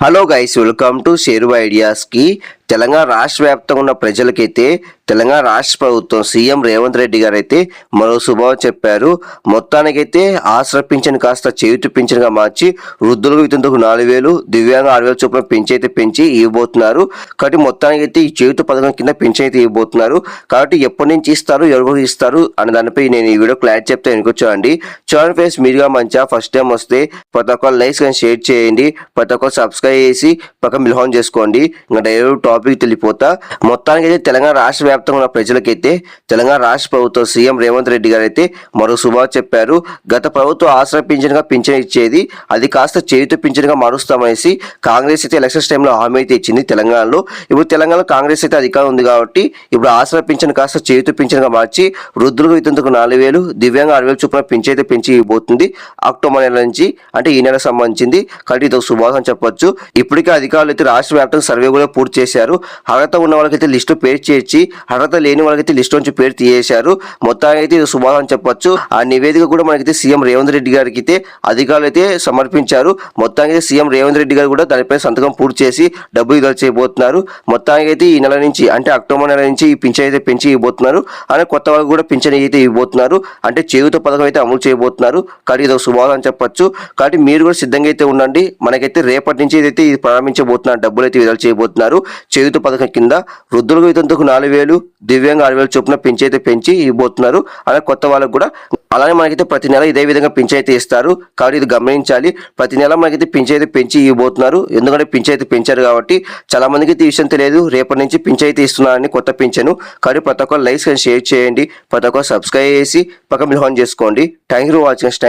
Hello guys welcome to Sheru ఐడియాస్కి Telangana రాష్ట్ర వ్యాప్తంగా ఉన్న ప్రజలకైతే తెలంగాణ రాష్ట్ర ప్రభుత్వం సీఎం రేవంత్ రెడ్డి గారు అయితే మరో శుభవం చెప్పారు. మొత్తానికైతే ఆసరా పింఛన్ కాస్త చేయుతి పింఛన్గా మార్చి వృద్ధులకు వితంతుకు నాలుగు వేలు దివ్యాంగ ఆరు వేల చొప్పున పెంచి అయితే పెంచి ఇవ్వబోతున్నారు. కాబట్టి మొత్తానికైతే ఈ చేయుత పథకం కింద పెంచి అయితే ఇవ్వబోతున్నారు. కాబట్టి ఎప్పటి నుంచి ఇస్తారు ఎవరికి ఇస్తారు అనే దానిపై నేను ఈ వీడియో క్లారిటీ చెప్తే వెనుకొచ్చానండి చూడండి. ఫ్రెండ్స్ మీరుగా మంచిగా ఫస్ట్ టైం వస్తే ప్రతి ఒక్కరు లైక్స్ కానీ షేర్ చేయండి. ప్రతి ఒక్కరు సబ్స్క్రైబ్ చేసి పక్కన మిల్హాన్ చేసుకోండి. ఇంకా డైరెక్ట్ టాపిక్ తెలిపోతా మొత్తానికి అయితే తెలంగాణ రాష్ట్ర వ్యాప్తంగా ఉన్న ప్రజలకైతే తెలంగాణ రాష్ట్ర ప్రభుత్వం సీఎం రేవంత్ రెడ్డి గారు అయితే మరో శుభాలు చెప్పారు. గత ప్రభుత్వం ఆసరా పింఛన్గా పింఛన్ ఇచ్చేది అది కాస్త చేయుత పింఛన్గా మారుస్తామనేసి కాంగ్రెస్ అయితే ఎలక్షన్స్ టైంలో హామీ అయితే ఇచ్చింది తెలంగాణలో. ఇప్పుడు తెలంగాణలో కాంగ్రెస్ అయితే అధికారం ఉంది కాబట్టి ఇప్పుడు ఆసరా పింఛన్ కాస్త చేయుత పింఛన్గా మార్చి వృద్ధులకు ఇతందుకు నాలుగు వేలు దివ్యాంగ ఆరు వేలు చొప్పున పెంచి అయితే పెంచి అక్టోబర్ నెల నుంచి అంటే ఈ నెలకు సంబంధించింది. కాబట్టి ఇది ఒక శుభాసం చెప్పొచ్చు. ఇప్పటికే అధికారులు అయితే రాష్ట్ర వ్యాప్తంగా సర్వే కూడా పూర్తి చేశారు. అర్హత ఉన్న వాళ్ళకైతే లిస్టు పేరు చేర్చి అర్హత లేని వాళ్ళకైతే లిస్ట్ నుంచి పేరు తీయేశారు మొత్తానికి అయితే ఇది శుభాసం చెప్పొచ్చు. ఆ నివేదిక కూడా మనకైతే సీఎం రేవంత్ రెడ్డి గారికి అయితే అధికారులు అయితే సమర్పించారు. మొత్తానికి అయితే సీఎం రేవంత్ రెడ్డి గారు కూడా దానిపై సంతకం పూర్తి చేసి డబ్బు విడుదల చేయబోతున్నారు. మొత్తానికి అయితే ఈ నెల నుంచి అంటే అక్టోబర్ నెల నుంచి ఈ పింఛన్ అయితే పెంచి ఇవ్వబోతున్నారు అలాగే కొత్త వాళ్ళకి కూడా పింఛన్ అయితే ఇవ్వబోతున్నారు. అంటే చేయుత పథకం అయితే అమలు చేయబోతున్నారు. కాబట్టి ఇది ఒక శుభాసం అని చెప్పొచ్చు. కాబట్టి మీరు కూడా సిద్ధంగా అయితే ఉండండి. మనకైతే రేపటి నుంచి ఇదైతే ఇది ప్రారంభించబోతున్నారు డబ్బులు అయితే విడుదల చేయబోతున్నారు. చేయుత పథకం కింద వృద్ధులకు వితంతుకు నాలుగు వేలు దివ్యాంగ ఆరు వేలు చొప్పున పెంచి అయితే పెంచి ఇవ్వబోతున్నారు. అలా కొత్త వాళ్ళకు కూడా అలానే మనకైతే ప్రతి నెల ఇదే విధంగా పింఛన్ అయితే ఇస్తారు. కాబట్టి ఇది గమనించాలి. ప్రతి నెల మనకైతే పింఛన్ అయితే పెంచి ఇవ్వబోతున్నారు. ఎందుకంటే పింఛైతే అయితే పెంచారు కాబట్టి చాలా మందికి అయితే విషయం తెలియదు. రేపటి నుంచి పింఛన్ అయితే ఇస్తున్నారని కొత్త పింఛను. కాబట్టి ప్రతి ఒక్కరు లైక్స్ అండ్ షేర్ చేయండి. ప్రతి ఒక్కరు సబ్స్క్రైబ్ చేసి పక్క మిల్ ఆన్ చేసుకోండి. Thank you for watching thank